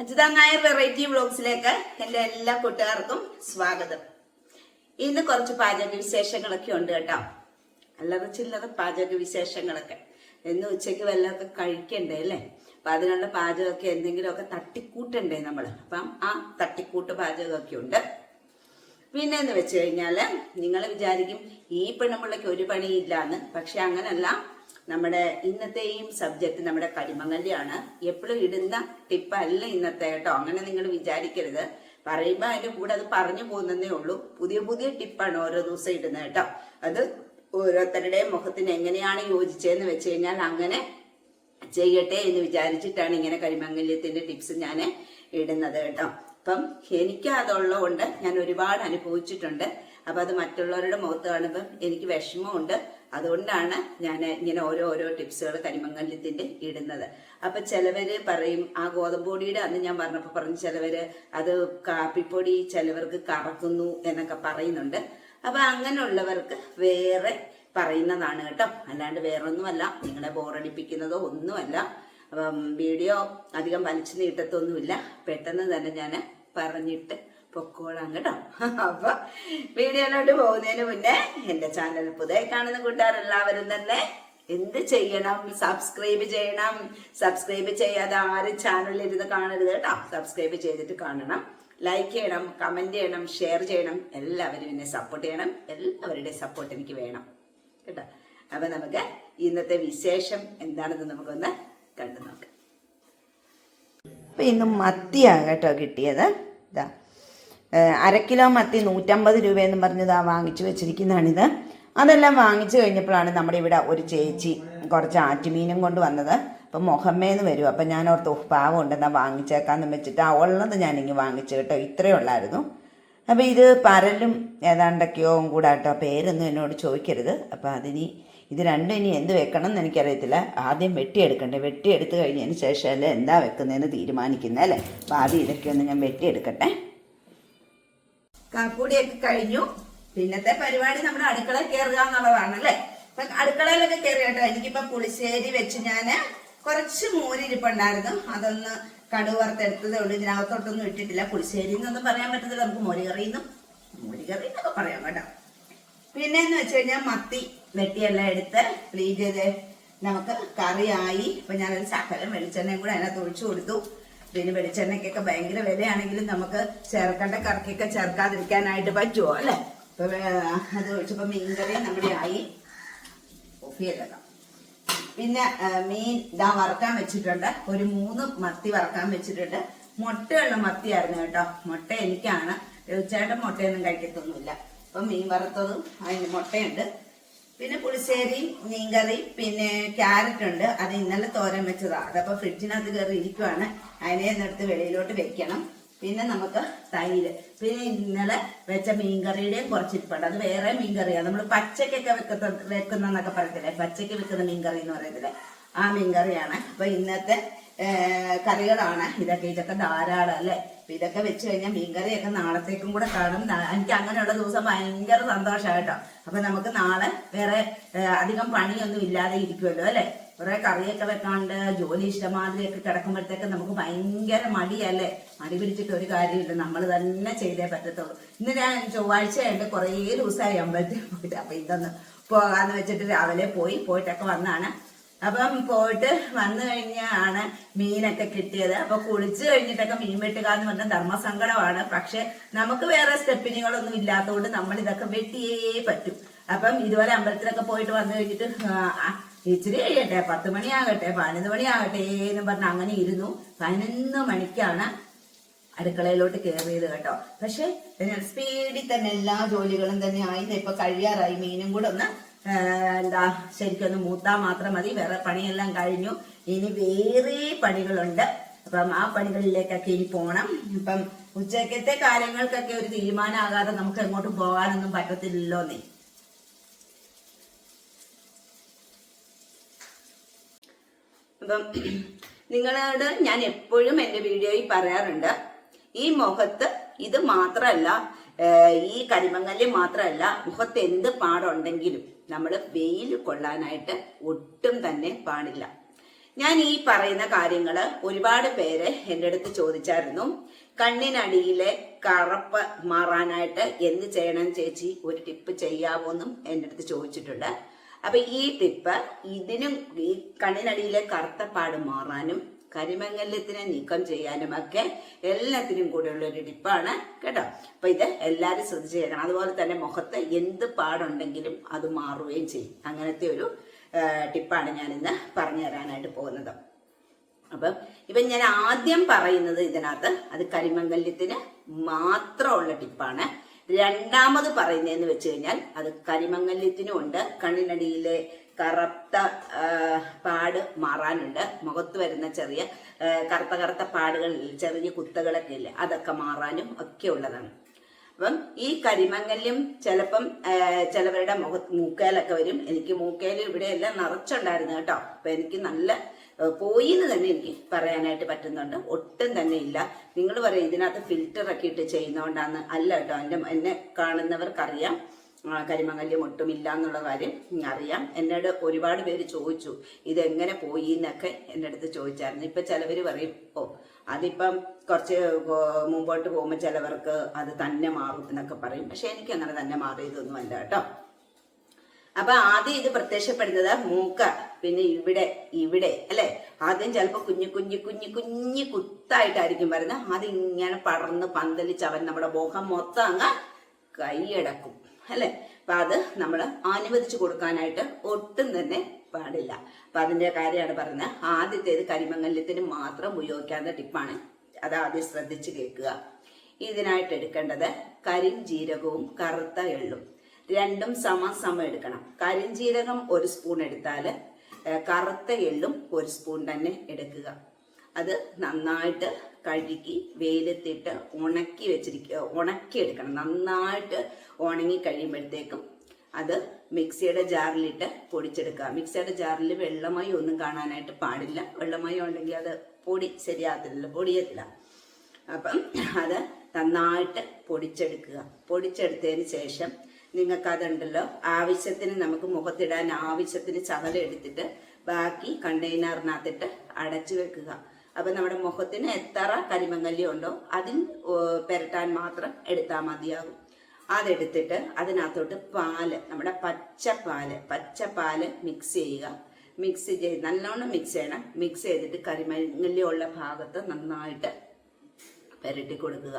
Ajitha Nair variety വ്ളോഗ്സിലേക്ക് എന്റെ എല്ലാ കൂട്ടുകാർക്കും സ്വാഗതം. ഇന്ന് കുറച്ച് പാചക വിശേഷങ്ങളൊക്കെ ഉണ്ട് കേട്ടോ. അല്ലറ ചില്ലറ പാചക വിശേഷങ്ങളൊക്കെ. എന്ന് ഉച്ചയ്ക്ക് വല്ലതൊക്കെ കഴിക്കണ്ടേ അല്ലേ? അപ്പൊ അതിനുള്ള പാചകമൊക്കെ എന്തെങ്കിലുമൊക്കെ തട്ടിക്കൂട്ടണ്ടേ നമ്മൾ അപ്പം ആ തട്ടിക്കൂട്ട് പാചകമൊക്കെ ഉണ്ട്. പിന്നെ എന്ന് വെച്ച് കഴിഞ്ഞാൽ നിങ്ങൾ വിചാരിക്കും ഈ പെണ്ണുമ്പിള്ളക്ക് ഒരു പണിയില്ലാന്ന് പക്ഷെ അങ്ങനല്ല. നമ്മുടെ ഇന്നത്തെയും സബ്ജക്റ്റ് നമ്മുടെ കരിമങ്ങല്യാണ്. എപ്പോഴും ഇടുന്ന ടിപ്പല്ല ഇന്നത്തെ കേട്ടോ. അങ്ങനെ നിങ്ങൾ വിചാരിക്കരുത്. പറയുമ്പോൾ അതിന്റെ കൂടെ അത് പറഞ്ഞു പോകുന്നതേ ഉള്ളൂ. പുതിയ പുതിയ ടിപ്പാണ് ഓരോ ദിവസം ഇടുന്നത് കേട്ടോ. അത് ഓരോരുത്തരുടെയും മുഖത്തിന് എങ്ങനെയാണ് യോജിച്ചതെന്ന് വെച്ച് കഴിഞ്ഞാൽ അങ്ങനെ ചെയ്യട്ടെ എന്ന് വിചാരിച്ചിട്ടാണ് ഇങ്ങനെ കരിമംഗല്യത്തിന്റെ ടിപ്സ് ഞാൻ ഇടുന്നത് കേട്ടോ. അപ്പം എനിക്ക് അതുള്ളതുകൊണ്ട് ഞാൻ ഒരുപാട് അനുഭവിച്ചിട്ടുണ്ട്. അപ്പൊ അത് മറ്റുള്ളവരുടെ മുഖത്ത് കാണുമ്പോൾ എനിക്ക് വിഷമമുണ്ട്. അതുകൊണ്ടാണ് ഞാൻ ഇങ്ങനെ ഓരോ ഓരോ ടിപ്സുകൾ കരിമംഗല്യത്തിന്റെ ഇടുന്നത്. അപ്പൊ ചിലവര് പറയും ആ ഗോതമ്പ് പൊടിയുടെ അന്ന് ഞാൻ പറഞ്ഞപ്പോൾ പറഞ്ഞു ചിലവര് അത് കാപ്പിപ്പൊടി ചിലവർക്ക് കറക്കുന്നു എന്നൊക്കെ പറയുന്നുണ്ട്. അപ്പൊ അങ്ങനെയുള്ളവർക്ക് വേറെ പറയുന്നതാണ് കേട്ടോ. അല്ലാണ്ട് വേറൊന്നുമല്ല നിങ്ങളെ ബോറടിപ്പിക്കുന്നതോ ഒന്നുമല്ല. വീഡിയോ അധികം വലിച്ചു നീട്ടത്തൊന്നുമില്ല. പെട്ടെന്ന് തന്നെ ഞാൻ പറഞ്ഞിട്ട് പൊക്കോളാം കേട്ടോ. അപ്പൊ വീഡിയോയിലോട്ട് പോകുന്നതിന് മുന്നേ എന്റെ ചാനൽ പുതിയ കാണുന്ന കൂട്ടുകാരെല്ലാവരും തന്നെ എന്ത് ചെയ്യണം? സബ്സ്ക്രൈബ് ചെയ്യണം. സബ്സ്ക്രൈബ് ചെയ്യാതെ ആരും ചാനലിൽ ഇരുന്ന് കാണരുത് കേട്ടോ. സബ്സ്ക്രൈബ് ചെയ്തിട്ട് കാണണം. ലൈക്ക് ചെയ്യണം കമന്റ് ചെയ്യണം ഷെയർ ചെയ്യണം. എല്ലാവരും എന്നെ സപ്പോർട്ട് ചെയ്യണം. എല്ലാവരുടെയും സപ്പോർട്ട് എനിക്ക് വേണം കേട്ടോ. അപ്പൊ നമുക്ക് ഇന്നത്തെ വിശേഷം എന്താണെന്ന് നമുക്കൊന്ന് കണ്ടു നോക്കാം അപ്പൊ ഇന്ന് മത്തിയാണ് കേട്ടോ കിട്ടിയത്. അര കിലോ മത്തി നൂറ്റമ്പത് രൂപയെന്ന് പറഞ്ഞതാ വാങ്ങിച്ചു വെച്ചിരിക്കുന്നതാണിത്. അതെല്ലാം വാങ്ങിച്ചു കഴിഞ്ഞപ്പോഴാണ് നമ്മുടെ ഇവിടെ ഒരു ചേച്ചി കുറച്ച് ആറ്റുമീനും കൊണ്ട് വന്നത്. അപ്പം മുഹമ്മേന്ന് വരും. അപ്പം ഞാൻ ഓർത്ത് "ഉഫ്, പാവം ഉണ്ടെന്നാ വാങ്ങിച്ചേക്കാന്ന് വെച്ചിട്ട് ആ ഉള്ളത് ഞാനിങ്ങ് വാങ്ങിച്ചു കേട്ടോ. ഇത്രയേ ഉള്ളായിരുന്നു. അപ്പോൾ ഇത് പരലും ഏതാണ്ടൊക്കെയോ കൂടെ കേട്ടോ. പേരൊന്നും എന്നോട് ചോദിക്കരുത്. അപ്പോൾ അതിനി ഇത് രണ്ടും ഇനി എന്ത് വെക്കണം എന്ന് എനിക്കറിയത്തില്ല. ആദ്യം വെട്ടിയെടുക്കണ്ടേ. വെട്ടിയെടുത്ത് കഴിഞ്ഞതിന് ശേഷം അല്ലേ എന്താ വെക്കുന്നതെന്ന് തീരുമാനിക്കുന്നത് അല്ലേ? അപ്പോൾ ആദ്യം ഇതൊക്കെ ഒന്ന് ഞാൻ വെട്ടിയെടുക്കട്ടെ. കാപ്പൂടിയൊക്കെ കഴിഞ്ഞു. പിന്നത്തെ പരിപാടി നമ്മൾ അടുക്കള കയറുക എന്നുള്ളതാണ് അല്ലേ? അപ്പൊ അടുക്കളയിലൊക്കെ കയറി കേട്ടോ. എനിക്കിപ്പോ പുളിശ്ശേരി വെച്ച് ഞാൻ കുറച്ച് മോരിരിപ്പുണ്ടായിരുന്നു അതൊന്ന് കടുവ് വറുത്തെടുത്തതേ ഉള്ളൂ. ഇതിനകത്തോട്ടൊന്നും ഇട്ടിട്ടില്ല. പുളിശ്ശേരി എന്നൊന്നും പറയാൻ പറ്റത്തില്ല. നമുക്ക് മോരുകറി എന്നും മോരുകറി എന്നൊക്കെ പറയാം കേട്ടോ. പിന്നെ എന്ന് വെച്ച് കഴിഞ്ഞാൽ മത്തി വെട്ടിയെല്ലാം എടുത്ത് ക്ലീൻ ചെയ്ത്. നമുക്ക് കറിയായി. ഇപ്പൊ ഞാനൊരു ശകലം വെളിച്ചെണ്ണയും കൂടെ അതിനകത്ത് ഒഴിച്ചു കൊടുത്തു. പിന്നെ വെളിച്ചെണ്ണയ്ക്കൊക്കെ ഭയങ്കര വിലയാണെങ്കിലും നമുക്ക് ചേർക്കേണ്ട കറക്കൊക്കെ ചേർക്കാതിരിക്കാനായിട്ട് പറ്റുമോ അല്ലേ? ഇപ്പൊ അത് ഒഴിച്ചപ്പോ മീൻകറി നമ്മുടെ ആയി. ഓഫ് ചെയ്തേക്കാം പിന്നെ മീൻ ഇതാ വറക്കാൻ വെച്ചിട്ടുണ്ട്. ഒരു മൂന്ന് മത്തി വറക്കാൻ വെച്ചിട്ടുണ്ട്. മുട്ടയുള്ള മത്തിയായിരുന്നു കേട്ടോ. മുട്ട എനിക്കാണ്. ചേട്ടൻ മുട്ടയൊന്നും കഴിക്കത്തൊന്നുമില്ല. അപ്പൊ മീൻ വറുത്തതും അതിന് മുട്ടയുണ്ട്. പിന്നെ പുളിശ്ശേരി മീൻകറി പിന്നെ ക്യാരറ്റ് ഉണ്ട്. അത് ഇന്നലെ തോരൻ വെച്ചതാണ് അതപ്പോൾ ഫ്രിഡ്ജിനകത്ത് കയറി ഇരിക്കുവാണ്. അതിനെ ഒന്നെടുത്ത് വെളിയിലോട്ട് വെക്കണം. പിന്നെ നമുക്ക് തൈര്. പിന്നെ ഇന്നലെ വെച്ച മീൻകറിയുടെയും കുറച്ചിരിപ്പുണ്ട്. അത് വേറെ മീൻകറിയാണ് നമ്മൾ പച്ചക്കൊക്കെ വെക്കുന്ന വെക്കുന്നൊക്കെ പറയത്തില്ലേ? പച്ചക്ക് വെക്കുന്ന മീൻകറി എന്ന് പറയത്തില്ലേ ആ മീൻകറിയാണ്. അപ്പൊ ഇന്നത്തെ കറികളാണ്. ഇതൊക്കെ ഇതൊക്കെ ധാരാളം അല്ലേ? ഇതൊക്കെ വെച്ച് കഴിഞ്ഞാൽ മീൻകറിയൊക്കെ നാളത്തേക്കും കൂടെ കാണും. എനിക്ക് അങ്ങനെയുള്ള ദിവസം ഭയങ്കര സന്തോഷമായിട്ടോ അപ്പൊ നമുക്ക് നാളെ വേറെ അധികം പണിയൊന്നും ഇല്ലാതെ ഇരിക്കുമല്ലോ അല്ലേ? കുറെ കറിയൊക്കെ വെക്കാണ്ട് ജോലി ഇഷ്ടമാതിരിയൊക്കെ കിടക്കുമ്പോഴത്തേക്ക് നമുക്ക് ഭയങ്കര മടിയല്ലേ? മടി പിടിച്ചിട്ട് ഒരു കാര്യമില്ല. നമ്മൾ തന്നെ ചെയ്തേ പറ്റത്തുള്ളൂ. ഇന്ന് ഞാൻ ചൊവ്വാഴ്ചയായിട്ട് കുറേ ദിവസമായി അമ്പലത്തിൽ പോയിട്ട്. അപ്പൊ ഇതൊന്ന് പോകാന്ന് വെച്ചിട്ട് രാവിലെ പോയി പോയിട്ടൊക്കെ വന്നാണ്. അപ്പം പോയിട്ട് വന്നു കഴിഞ്ഞാണ് മീനൊക്കെ കിട്ടിയത്. അപ്പൊ കുളിച്ചു കഴിഞ്ഞിട്ടൊക്കെ മീൻ വെട്ടുക എന്ന് പറഞ്ഞ ധർമ്മസങ്കടമാണ്. പക്ഷെ നമുക്ക് വേറെ സ്റ്റെപ്പിനുകളൊന്നും ഇല്ലാത്തതുകൊണ്ട് നമ്മൾ ഇതൊക്കെ വെട്ടിയേ പറ്റും. അപ്പം ഇതുപോലെ അമ്പലത്തിലൊക്കെ പോയിട്ട് വന്നു കഴിഞ്ഞിട്ട് ഇച്ചിരി കഴിയട്ടെ പത്ത് മണിയാകട്ടെ പതിനൊന്ന് മണിയാകട്ടെ എന്ന് പറഞ്ഞ് അങ്ങനെ ഇരുന്നു. പതിനൊന്ന് മണിക്കാണ് അടുക്കളയിലോട്ട് കയറിയത് കേട്ടോ. പക്ഷെ സ്പീഡിൽ തന്നെ എല്ലാ ജോലികളും തന്നെ ആയി. ഇപ്പൊ കഴിയാറായി. മീനും കൂടെ ഒന്ന് എന്താ ശരിക്കും ഒന്ന് മൂത്താ മാത്രം മതി. വേറെ പണിയെല്ലാം കഴിഞ്ഞു. ഇനി വേറെ പണികളുണ്ട്. അപ്പം ആ പണികളിലേക്കൊക്കെ ഇനി പോണം. അപ്പം ഉച്ചക്കത്തെ കാര്യങ്ങൾക്കൊക്കെ ഒരു തീരുമാനമാകാതെ നമുക്ക് എങ്ങോട്ട് പോകാനൊന്നും പറ്റത്തില്ലല്ലോ നീ. അപ്പം നിങ്ങളോട് ഞാൻ എപ്പോഴും എന്റെ വീഡിയോയിൽ പറയാറുണ്ട്. ഈ മുഖത്ത് ഇത് മാത്രമല്ല ഈ കരിമങ്ങൽ മാത്രമല്ല മുഖത്ത് എന്ത് പാടുണ്ടെങ്കിലും നമ്മൾ വെയിൽ കൊള്ളാനായിട്ട് ഒട്ടും തന്നെ പാടില്ല. ഞാൻ ഈ പറയുന്ന കാര്യങ്ങൾ ഒരുപാട് പേര് എന്റെ അടുത്ത് ചോദിച്ചായിരുന്നു. കണ്ണിനടിയിലെ കറപ്പ് മാറാനായിട്ട് എന്ത് ചെയ്യണം ചേച്ചി? ഒരു ടിപ്പ് ചെയ്യാവോന്നും എന്റെ അടുത്ത് ചോദിച്ചിട്ടുണ്ട്. അപ്പൊ ഈ ടിപ്പ് ഇതിനും ഈ കണ്ണിനടിയിലെ കറുത്ത പാട് മാറാനും കരിമംഗല്യത്തിനെ നീക്കം ചെയ്യാനും ഒക്കെ എല്ലാത്തിനും കൂടെയുള്ള ഒരു ടിപ്പാണ് കേട്ടോ? അപ്പൊ ഇത് എല്ലാവരും ശ്രദ്ധിച്ച് കേൾക്കണം. അതുപോലെ തന്നെ മുഖത്ത് എന്ത് പാടുണ്ടെങ്കിലും അത് മാറുകയും ചെയ്യും. അങ്ങനത്തെ ഒരു ടിപ്പാണ് ഞാൻ ഇന്ന് പറഞ്ഞു തരാനായിട്ട് പോകുന്നത്. അപ്പം ഇപ്പം ഞാൻ ആദ്യം പറയുന്നത് ഇതിനകത്ത് അത് കരിമംഗല്യത്തിന് മാത്രമുള്ള ടിപ്പാണ്. രണ്ടാമത് പറയുന്നതെന്ന് വെച്ച് കഴിഞ്ഞാൽ അത് കരിമംഗല്യത്തിനും ഉണ്ട്. കണ്ണിനടിയിലെ കറുത്ത പാട് മാറാനുണ്ട്. മുഖത്ത് വരുന്ന ചെറിയ കറുത്ത കറുത്ത പാടുകൾ ചെറിയ കുത്തകളൊക്കെ ഇല്ലേ അതൊക്കെ മാറാനും ഒക്കെ ഉള്ളതാണ്. അപ്പം ഈ കരിമങ്ങല്യം ചിലപ്പം ചിലവരുടെ മുഖ മൂക്കേലൊക്കെ വരും. എനിക്ക് മൂക്കേൽ ഇവിടെ എല്ലാം നിറച്ചുണ്ടായിരുന്നു കേട്ടോ. അപ്പൊ എനിക്ക് നല്ല പോയി എന്ന് തന്നെ എനിക്ക് പറയാനായിട്ട് പറ്റുന്നുണ്ട്. ഒട്ടും തന്നെ ഇല്ല. നിങ്ങൾ പറയും ഇതിനകത്ത് ഫിൽറ്റർ ഒക്കെ ഇട്ട് ചെയ്യുന്നോണ്ടാന്ന്. അല്ല കേട്ടോ എന്റെ എന്നെ കാണുന്നവർക്കറിയാം. ആ, കരിമംഗല്യം ഒട്ടുമില്ല എന്നുള്ള കാര്യം അറിയാം. എന്നോട് ഒരുപാട് പേര് ചോദിച്ചു ഇതെങ്ങനെ പോയി? എന്നൊക്കെ എന്റെ അടുത്ത് ചോദിച്ചായിരുന്നു. ഇപ്പം ചിലവർ പറയും ഓ അതിപ്പം കുറച്ച് മുമ്പോട്ട് പോകുമ്പോൾ ചിലവർക്ക് അത് തന്നെ മാറും എന്നൊക്കെ പറയും. പക്ഷെ എനിക്ക് അങ്ങനെ തന്നെ മാറിയതൊന്നും അല്ല കേട്ടോ. അപ്പൊ ആദ്യം ഇത് പ്രത്യക്ഷപ്പെടുന്നത് മൂക്ക പിന്നെ ഇവിടെ ഇവിടെ അല്ലെ? ആദ്യം ചിലപ്പോ കുഞ്ഞു കുഞ്ഞു കുഞ്ഞു കുഞ്ഞു കുത്തായിട്ടായിരിക്കും വരുന്നത്. ഇങ്ങനെ പടർന്ന് പന്തലിച്ച് അവൻ നമ്മുടെ മുഖം മൊത്തം അങ്ങ് കൈയടക്കും. അല്ലെ? അപ്പൊ അത് നമ്മൾ അനുവദിച്ചു കൊടുക്കാനായിട്ട് ഒട്ടും തന്നെ പാടില്ല. അപ്പൊ അതിന്റെ കാര്യമാണ് പറയുന്നത് ആദ്യത്തേത് കരിമംഗല്യത്തിന് മാത്രം ഉപയോഗിക്കാവുന്ന ടിപ്പാണ്. അത് ആദ്യം ശ്രദ്ധിച്ച് കേൾക്കുക. ഇതിനായിട്ട് എടുക്കേണ്ടത് കരിഞ്ജീരകവും കറുത്ത എള്ളും. രണ്ടും സമ സമം എടുക്കണം. കരിഞ്ജീരകം ഒരു സ്പൂൺ എടുത്താൽ കറുത്ത എള്ളും ഒരു സ്പൂൺ തന്നെ എടുക്കുക. അത് നന്നായിട്ട് കഴുകി വെയിലത്തിട്ട് ഉണക്കി വെച്ചിരിക്കുക ഉണക്കി എടുക്കണം. നന്നായിട്ട് ഉണങ്ങി കഴിയുമ്പോഴത്തേക്കും അത് മിക്സിയുടെ ജാറിലിട്ട് പൊടിച്ചെടുക്കുക. മിക്സിയുടെ ജാറിൽ വെള്ളമായി ഒന്നും കാണാനായിട്ട് പാടില്ല. വെള്ളമായി ഉണ്ടെങ്കിൽ അത് പൊടി ശരിയാകത്തില്ല പൊടിയത്തില്ല. അപ്പം അത് നന്നായിട്ട് പൊടിച്ചെടുക്കുക. പൊടിച്ചെടുത്തതിന് ശേഷം നിങ്ങൾക്കതുണ്ടല്ലോ ആവശ്യത്തിന് നമുക്ക് മുഖത്തിടാൻ ആവശ്യത്തിന് ചവല എടുത്തിട്ട് ബാക്കി കണ്ടെയ്നറിനകത്തിട്ട് അടച്ചു വെക്കുക. അപ്പം നമ്മുടെ മുഖത്തിന് എത്ര കരിമങ്ങല്യം ഉണ്ടോ അതിൽ പെരട്ടാൻ മാത്രം എടുത്താൽ മതിയാകും. അതെടുത്തിട്ട് അതിനകത്തോട്ട് പാൽ നമ്മുടെ പച്ചപ്പാൽ പച്ചപ്പാൽ മിക്സ് ചെയ്യുക. മിക്സ് ചെയ്ത് നല്ലോണം മിക്സ് ചെയ്യണം. മിക്സ് ചെയ്തിട്ട് കരിമങ്ങല്യം ഉള്ള ഭാഗത്ത് നന്നായിട്ട് പുരട്ടി കൊടുക്കുക.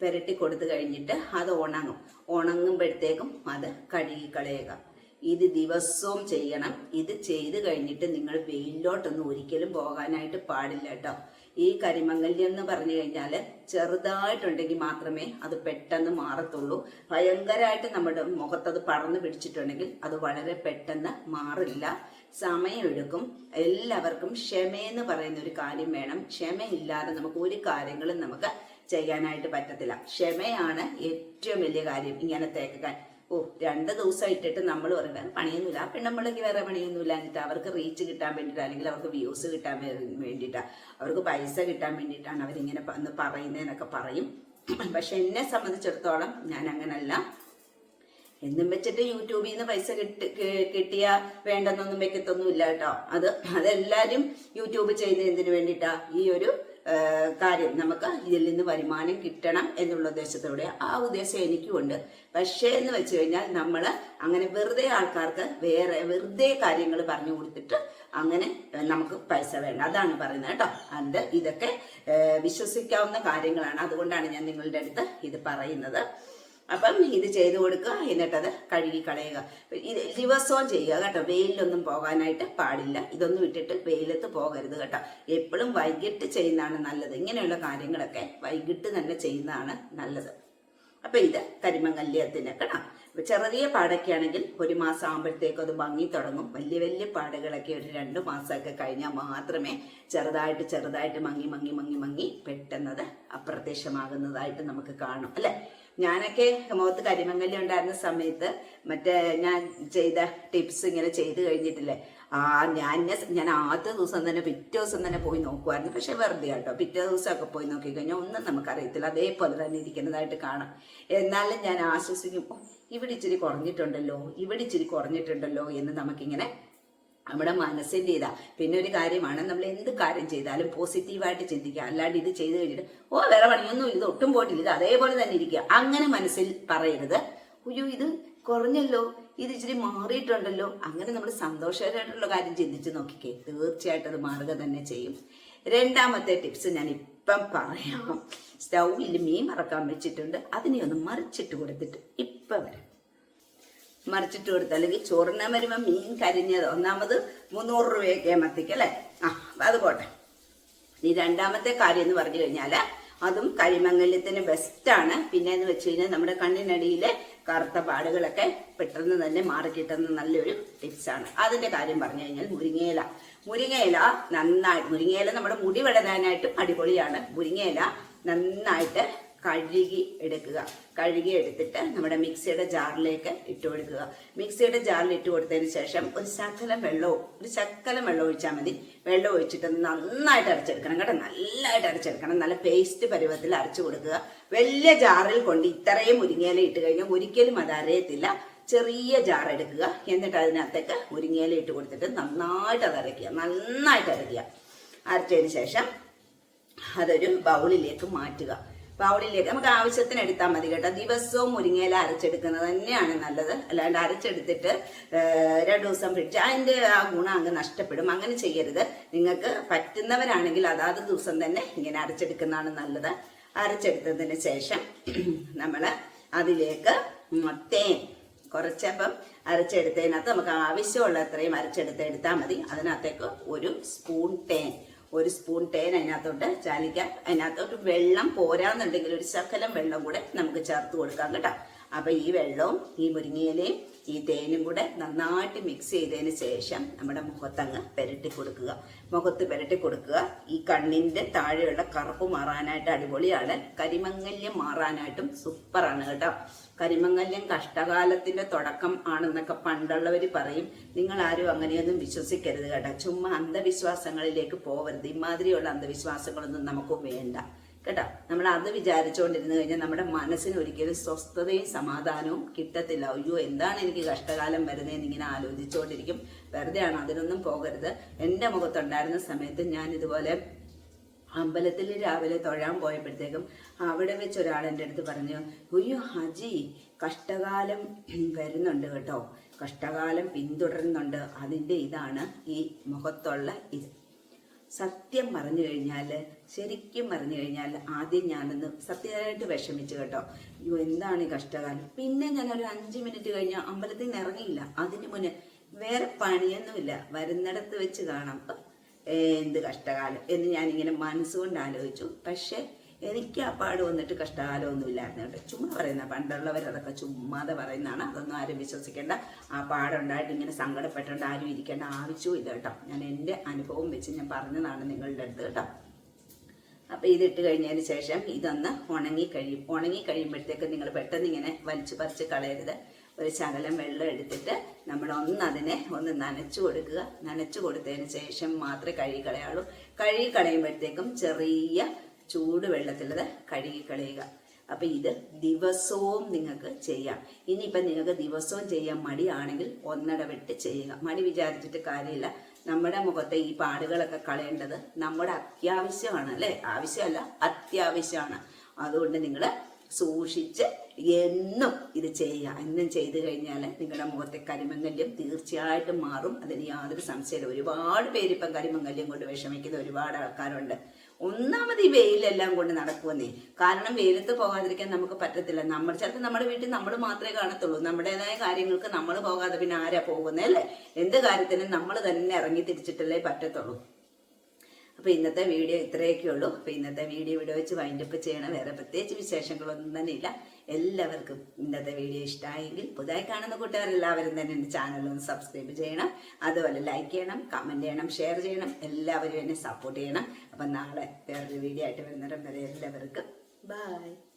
പുരട്ടി കൊടുത്തു കഴിഞ്ഞിട്ട് അത് ഉണങ്ങും. ഉണങ്ങുമ്പോഴത്തേക്കും അത് കഴുകി കളയുക. ഇത് ദിവസവും ചെയ്യണം. ഇത് ചെയ്ത് കഴിഞ്ഞിട്ട് നിങ്ങൾ വെയിലോട്ടൊന്നും ഒരിക്കലും പോകാനായിട്ട് പാടില്ല കേട്ടോ. ഈ കരിമംഗല്യം എന്ന് പറഞ്ഞു കഴിഞ്ഞാൽ ചെറുതായിട്ടുണ്ടെങ്കിൽ മാത്രമേ അത് പെട്ടെന്ന് മാറത്തുള്ളൂ. ഭയങ്കരമായിട്ട് നമ്മുടെ മുഖത്ത് അത് പടർന്നു പിടിച്ചിട്ടുണ്ടെങ്കിൽ അത് വളരെ പെട്ടെന്ന് മാറില്ല. സമയമെടുക്കും. എല്ലാവർക്കും ക്ഷമയെന്ന് പറയുന്ന ഒരു കാര്യം വേണം. ക്ഷമയില്ലാതെ നമുക്ക് ഒരു കാര്യങ്ങളും നമുക്ക് ചെയ്യാനായിട്ട് പറ്റത്തില്ല. ക്ഷമയാണ് ഏറ്റവും വലിയ കാര്യം ഇങ്ങനെ കാ- ഓ രണ്ട് ദിവസം ഇട്ടിട്ട് നമ്മൾ പറയുന്നത് പണിയൊന്നുമില്ല. ആ പെണ്ണുമ്പളേക്ക് വേറെ പണിയൊന്നുമില്ല എന്നിട്ട് അവർക്ക് റീച്ച് കിട്ടാൻ വേണ്ടിയിട്ട് അല്ലെങ്കിൽ അവർക്ക് വ്യൂസ് കിട്ടാൻ വേണ്ടിയിട്ടാണ് അവർക്ക് പൈസ കിട്ടാൻ വേണ്ടിയിട്ടാണ് അവരിങ്ങനെ ഒന്ന് പറയുന്നതെന്നൊക്കെ പറയും. പക്ഷെ എന്നെ സംബന്ധിച്ചിടത്തോളം ഞാൻ അങ്ങനല്ല. എന്നും വെച്ചിട്ട് യൂട്യൂബിൽ നിന്ന് പൈസ കിട്ടി കിട്ടിയ വേണ്ടെന്നൊന്നും വെക്കത്തൊന്നും ഇല്ല കേട്ടോ. അത് അതെല്ലാരും യൂട്യൂബ് ചെയ്യുന്ന എന്തിനു വേണ്ടിയിട്ടാ ഈ ഒരു കാര്യം നമുക്ക് ഇതിൽ നിന്ന് വരുമാനം കിട്ടണം എന്നുള്ള ഉദ്ദേശത്തോടെ ആ ഉദ്ദേശം എനിക്കുമുണ്ട് പക്ഷേ എന്ന് വെച്ച് കഴിഞ്ഞാൽ നമ്മൾ അങ്ങനെ വെറുതെ ആൾക്കാർക്ക് വേറെ വെറുതെ കാര്യങ്ങൾ പറഞ്ഞു കൊടുത്തിട്ട് അങ്ങനെ നമുക്ക് പൈസ വേണ്ട. അതാണ് പറയുന്നത് കേട്ടോ. അത് ഇതൊക്കെ വിശ്വസിക്കാവുന്ന കാര്യങ്ങളാണ്. അതുകൊണ്ടാണ് ഞാൻ നിങ്ങളുടെ അടുത്ത് ഇത് പറയുന്നത്. അപ്പം ഇത് ചെയ്ത് കൊടുക്കുക. എന്നിട്ടത് കഴുകി കളയുക. ഇത് ദിവസവും ചെയ്യുക കേട്ടോ. വെയിലൊന്നും പോകാനായിട്ട് പാടില്ല. ഇതൊന്നും ഇട്ടിട്ട് വെയിലത്ത് പോകരുത് കേട്ടോ. എപ്പോഴും വൈകിട്ട് ചെയ്യുന്നതാണ് നല്ലത്. ഇങ്ങനെയുള്ള കാര്യങ്ങളൊക്കെ വൈകിട്ട് തന്നെ ചെയ്യുന്നതാണ് നല്ലത്. അപ്പം ഇത് കരിമങ്കല്യത്തിന്റെ കേട്ടോ ചെറിയ പാടൊക്കെ ആണെങ്കിൽ ഒരു മാസം ആകുമ്പോഴത്തേക്കും അത് ഭംഗി തുടങ്ങും. വലിയ വലിയ പാടുകളൊക്കെ ഒരു രണ്ട് മാസമൊക്കെ കഴിഞ്ഞാൽ മാത്രമേ ചെറുതായിട്ട് ചെറുതായിട്ട് മങ്ങി മങ്ങി മങ്ങി മങ്ങി പെട്ടെന്നത് അപ്രത്യക്ഷമാകുന്നതായിട്ട് നമുക്ക് കാണും അല്ലെ? ഞാനൊക്കെ മുഖത്ത് കരിമങ്ങല്യം ഉണ്ടായിരുന്ന സമയത്ത് മറ്റേ ഞാൻ ചെയ്ത ടിപ്സ് ഇങ്ങനെ ചെയ്ത് കഴിഞ്ഞിട്ടില്ലേ? ആ ഞാൻ ഞാൻ ആദ്യ ദിവസം തന്നെ പിറ്റേ ദിവസം തന്നെ പോയി നോക്കുമായിരുന്നു പക്ഷെ വെറുതെ കേട്ടോ പിറ്റേ ദിവസമൊക്കെ പോയി നോക്കിക്കഴിഞ്ഞാൽ ഒന്നും നമുക്കറിയത്തില്ല. അതേപോലെ തന്നെ ഇരിക്കുന്നതായിട്ട് കാണാം. എന്നാലും ഞാൻ ആശ്വസിക്കും ഇവിടെ ഇച്ചിരി കുറഞ്ഞിട്ടുണ്ടല്ലോ ഇവിടെ ഇച്ചിരി കുറഞ്ഞിട്ടുണ്ടല്ലോ എന്ന് നമുക്കിങ്ങനെ നമ്മുടെ മനസ്സിന്റെ ഇതാ. പിന്നെ ഒരു കാര്യമാണ് നമ്മൾ എന്ത് കാര്യം ചെയ്താലും പോസിറ്റീവായിട്ട് ചിന്തിക്കുക. അല്ലാണ്ട് ഇത് ചെയ്ത് കഴിഞ്ഞിട്ട് ഓ വേറെ പണിയൊന്നും ഇത് ഒട്ടും പോയിട്ടില്ല ഇത് അതേപോലെ തന്നെ ഇരിക്കുക. അങ്ങനെ മനസ്സിൽ പറയരുത്. അയ്യോ ഇത് കുറഞ്ഞല്ലോ ഇത് ഇച്ചിരി മാറിയിട്ടുണ്ടല്ലോ. അങ്ങനെ നമ്മൾ സന്തോഷകരമായിട്ടുള്ള കാര്യം ചിന്തിച്ച് നോക്കിക്കേ. തീർച്ചയായിട്ടും അത് മാറുക തന്നെ ചെയ്യും. രണ്ടാമത്തെ ടിപ്സ് ഞാൻ ഇപ്പം പറയാം. സ്റ്റൗവിൽ മീൻ മറക്കാൻ വെച്ചിട്ടുണ്ട്. അതിനെ ഒന്ന് മറിച്ചിട്ട് കൊടുത്തിട്ട് ഇപ്പം വരാം. മറിച്ചിട്ട് കൊടുത്ത് അല്ലെങ്കിൽ ചോറിനാൻ വരുമ്പോൾ മീൻ കരിഞ്ഞത് ഒന്നാമത് മുന്നൂറ് രൂപയൊക്കെ മത്തിക്കല്ലേ ആ അത് പോട്ടെ. ഈ രണ്ടാമത്തെ കാര്യം എന്ന് പറഞ്ഞു കഴിഞ്ഞാൽ അതും കരിമംഗല്യത്തിന് ബെസ്റ്റാണ് പിന്നെ എന്ന് വെച്ച് കഴിഞ്ഞാൽ നമ്മുടെ കണ്ണിനടിയിലെ കറുത്ത പാടുകളൊക്കെ പെട്ടെന്ന് തന്നെ മാറിക്കിട്ടുന്ന നല്ലൊരു ടിപ്സാണ് അതിന്റെ കാര്യം പറഞ്ഞു കഴിഞ്ഞാൽ മുരിങ്ങയില. മുരിങ്ങയില നന്നായി മുരിങ്ങയില നമ്മുടെ മുടി വളരാനായിട്ടും അടിപൊളിയാണ്. മുരിങ്ങയില നന്നായിട്ട് കഴുകി എടുക്കുക. കഴുകി എടുത്തിട്ട് നമ്മുടെ മിക്സിയുടെ ജാറിലേക്ക് ഇട്ട് കൊടുക്കുക. മിക്സിയുടെ ജാറിൽ ഇട്ട് കൊടുത്തതിന് ശേഷം ഒരു ശകലം വെള്ളവും ഒരു ശകലം വെള്ളം ഒഴിച്ചാൽ മതി. വെള്ളം ഒഴിച്ചിട്ട് നന്നായിട്ട് അരച്ചെടുക്കണം കേട്ടോ. നല്ലതായിട്ട് അരച്ചെടുക്കണം. നല്ല പേസ്റ്റ് പരുവത്തിൽ അരച്ചു കൊടുക്കുക. വലിയ ജാറിൽ കൊണ്ട് ഇത്രയും മുരിങ്ങയില ഇട്ട് കഴിഞ്ഞാൽ ഒരിക്കലും അത് അരയത്തില്ല. ചെറിയ ജാർ എടുക്കുക. എന്നിട്ട് അതിനകത്തേക്ക് മുരിങ്ങയില ഇട്ട് കൊടുത്തിട്ട് നന്നായിട്ട് അത് അരയ്ക്കുക. നന്നായിട്ട് അരയ്ക്കുക. അരച്ചതിന് ശേഷം അതൊരു ബൗളിലേക്ക് മാറ്റുക. ബൗളിലേക്ക് നമുക്ക് ആവശ്യത്തിന് എടുത്താൽ മതി കേട്ടോ. ദിവസവും മുരിങ്ങയില അരച്ചെടുക്കുന്നത് തന്നെയാണ് നല്ലത്. അല്ലാണ്ട് അരച്ചെടുത്തിട്ട് രണ്ടു ദിവസം ഫ്രിഡ്ജ് അതിന്റെ ആ ഗുണം അങ്ങ് നഷ്ടപ്പെടും. അങ്ങനെ ചെയ്യരുത്. നിങ്ങൾക്ക് പറ്റുന്നവരാണെങ്കിൽ അതാത് ദിവസം തന്നെ ഇങ്ങനെ അരച്ചെടുക്കുന്നതാണ് നല്ലത്. അരച്ചെടുത്തതിന് ശേഷം നമ്മൾ അതിലേക്ക് തേൻ കുറച്ചപ്പം അരച്ചെടുത്തതിനകത്ത് നമുക്ക് ആവശ്യമുള്ള അത്രയും അരച്ചെടുത്ത് എടുത്താൽ മതി. അതിനകത്തേക്ക് ഒരു സ്പൂൺ തേൻ ഒരു സ്പൂൺ തേൻ അതിനകത്തോട്ട് ചാലിക്കാം. അതിനകത്തോട്ട് വെള്ളം പോരാന്നുണ്ടെങ്കിൽ ഒരു ശകലം വെള്ളം കൂടെ നമുക്ക് ചേർത്ത് കൊടുക്കാം കേട്ടോ. അപ്പൊ ഈ വെള്ളവും ഈ മുരിങ്ങയിലയും ഈ തേനും കൂടെ നന്നായിട്ട് മിക്സ് ചെയ്തതിന് ശേഷം നമ്മുടെ മുഖത്തങ്ങ് പെരട്ടി കൊടുക്കുക. മുഖത്ത് പെരട്ടി കൊടുക്കുക. ഈ കണ്ണിന്റെ താഴെയുള്ള കറുപ്പ് മാറാനായിട്ട് അടിപൊളിയാണ്. കരിമങ്ങല്യം മാറാനായിട്ടും സൂപ്പറാണ് കേട്ടോ. കരിമങ്ങല്യം കഷ്ടകാലത്തിന്റെ തുടക്കം ആണെന്നൊക്കെ പണ്ടുള്ളവർ പറയും. നിങ്ങൾ ആരും അങ്ങനെയൊന്നും വിശ്വസിക്കരുത് കേട്ടോ. ചുമ്മാ അന്ധവിശ്വാസങ്ങളിലേക്ക് പോകരുത് ഇമാതിരിയുള്ള അന്ധവിശ്വാസങ്ങളൊന്നും നമുക്ക് വേണ്ട കേട്ടോ. നമ്മൾ അത് വിചാരിച്ചുകൊണ്ടിരുന്നു കഴിഞ്ഞാൽ നമ്മുടെ മനസ്സിന് ഒരിക്കലും സ്വസ്ഥതയും സമാധാനവും കിട്ടത്തില്ല. അയ്യോ എന്താണ് എനിക്ക് കഷ്ടകാലം വരുന്നതെന്ന് ഇങ്ങനെ ആലോചിച്ചുകൊണ്ടിരിക്കും വെറുതെയാണ് അതിനൊന്നും പോകരുത്. എന്റെ മുഖത്തുണ്ടായിരുന്ന സമയത്ത് ഞാൻ ഇതുപോലെ അമ്പലത്തിൽ രാവിലെ തൊഴാൻ പോയപ്പോഴത്തേക്കും അവിടെ വെച്ച് ഒരാൾ എന്റെ അടുത്ത് പറഞ്ഞു അയ്യോ ഹജി കഷ്ടകാലം വരുന്നുണ്ട് കേട്ടോ. കഷ്ടകാലം പിന്തുടരുന്നുണ്ട്. അതിന്റെ ഇതാണ് ഈ മുഖത്തുള്ള ഇത്. സത്യം പറഞ്ഞു കഴിഞ്ഞാൽ ശരിക്കും പറഞ്ഞു കഴിഞ്ഞാൽ ആദ്യം ഞാനൊന്ന് സത്യമായിട്ട് വിഷമിച്ചു കേട്ടോ. അയ്യോ എന്താണ് ഈ കഷ്ടകാലം? പിന്നെ ഞാൻ ഒരു അഞ്ച് മിനിറ്റ് കഴിഞ്ഞ അമ്പലത്തിൽ നിന്ന് ഇറങ്ങിയില്ല. അതിന് മുന്നേ വേറെ പണിയൊന്നുമില്ല. വരുന്നിടത്ത് വെച്ച് കാണാം. എന്ത് കഷ്ടകാലം എന്ന് ഞാനിങ്ങനെ മനസ്സുകൊണ്ട് ആലോചിച്ചു. പക്ഷെ എനിക്ക് ആ പാട് വന്നിട്ട് കഷ്ടകാലമൊന്നും ഇല്ലായിരുന്നു കേട്ടോ. ചുമ്മാ പറയുന്ന പണ്ടുള്ളവർ അതൊക്കെ ചുമ്മാതെ പറയുന്നതാണ്. അതൊന്നും ആരും വിശ്വസിക്കേണ്ട. ആ പാടുണ്ടായിട്ട് ഇങ്ങനെ സങ്കടപ്പെട്ടുകൊണ്ട് ആരും ഇരിക്കേണ്ട ആവശ്യവും ഇല്ല കേട്ടോ. ഞാൻ എന്റെ അനുഭവം വെച്ച് ഞാൻ പറഞ്ഞതാണ് നിങ്ങളുടെ അടുത്ത് കേട്ടോ. അപ്പോൾ ഇതിട്ട് കഴിഞ്ഞതിന് ശേഷം ഇതൊന്ന് ഉണങ്ങി കഴിയും. ഉണങ്ങി കഴിയുമ്പോഴത്തേക്ക് നിങ്ങൾ പെട്ടെന്ന് ഇങ്ങനെ വലിച്ചു പറിച്ച് കളയരുത്. ഒരു ശകലം വെള്ളം എടുത്തിട്ട് നമ്മൾ ഒന്ന് അതിനെ ഒന്ന് നനച്ചു കൊടുക്കുക. നനച്ചു കൊടുത്തതിന് ശേഷം മാത്രമേ കഴുകി കളയാളൂ കഴുകി കളയുമ്പോഴത്തേക്കും ചെറിയ ചൂട് വെള്ളത്തിലത് കഴുകി കളയുക. അപ്പൊ ഇത് ദിവസവും നിങ്ങൾക്ക് ചെയ്യാം. ഇനിയിപ്പം നിങ്ങൾക്ക് ദിവസവും ചെയ്യാൻ മടിയാണെങ്കിൽ ഒന്നിടവിട്ട് ചെയ്യുക. മടി വിചാരിച്ചിട്ട് കാര്യമില്ല. നമ്മുടെ മുഖത്തെ ഈ പാടുകളൊക്കെ കളയേണ്ടത് നമ്മുടെ അത്യാവശ്യമാണ് അല്ലേ? ആവശ്യമല്ല അത്യാവശ്യമാണ്. അതുകൊണ്ട് നിങ്ങൾ സൂക്ഷിച്ച് എന്നും ഇത് ചെയ്യുക. എന്നും ചെയ്തു കഴിഞ്ഞാൽ നിങ്ങളുടെ മുഖത്തെ കരിമങ്കല്യം തീർച്ചയായിട്ടും മാറും. അതിന് യാതൊരു സംശയമില്ല ഒരുപാട് പേര് ഇപ്പം കരിമംഗല്യം കൊണ്ട് വിഷമിക്കുന്ന ഒരുപാട് ആൾക്കാരുണ്ട്. ഒന്നാമത് ഈ വെയിലെല്ലാം കൊണ്ട് നടക്കുമെന്നേ. കാരണം വെയിലത്ത് പോകാതിരിക്കാൻ നമുക്ക് പറ്റത്തില്ല. നമ്മൾ ചിലപ്പോൾ നമ്മുടെ വീട്ടിൽ നമ്മൾ മാത്രമേ കാണത്തുള്ളൂ. നമ്മുടേതായ കാര്യങ്ങൾക്ക് നമ്മൾ പോകാതെ പിന്നെ ആരാ പോകുന്നത് അല്ലേ? എന്ത് കാര്യത്തിനും നമ്മൾ തന്നെ ഇറങ്ങി തിരിച്ചിട്ടല്ലേ പറ്റത്തുള്ളൂ. അപ്പൊ ഇന്നത്തെ വീഡിയോ ഇത്രയൊക്കെ ഉള്ളൂ. അപ്പോൾ ഇന്നത്തെ വീഡിയോ ഇവിടെ വെച്ച് വൈൻഡപ്പ് ചെയ്യണം. വേറെ പ്രത്യേകിച്ച് വിശേഷങ്ങളൊന്നും തന്നെ ഇല്ല. എല്ലാവർക്കും ഇന്നത്തെ വീഡിയോ ഇഷ്ടമായെങ്കിൽ പുതുതായി കാണുന്ന കൂട്ടുകാരെല്ലാവരും തന്നെ എന്റെ ചാനലൊന്ന് സബ്സ്ക്രൈബ് ചെയ്യണം. അതുപോലെ ലൈക്ക് ചെയ്യണം കമന്റ് ചെയ്യണം ഷെയർ ചെയ്യണം. എല്ലാവരും എന്നെ സപ്പോർട്ട് ചെയ്യണം. അപ്പം നാളെ വേറൊരു വീഡിയോ ആയിട്ട് വരുന്നിടം വരെ എല്ലാവർക്കും ബൈ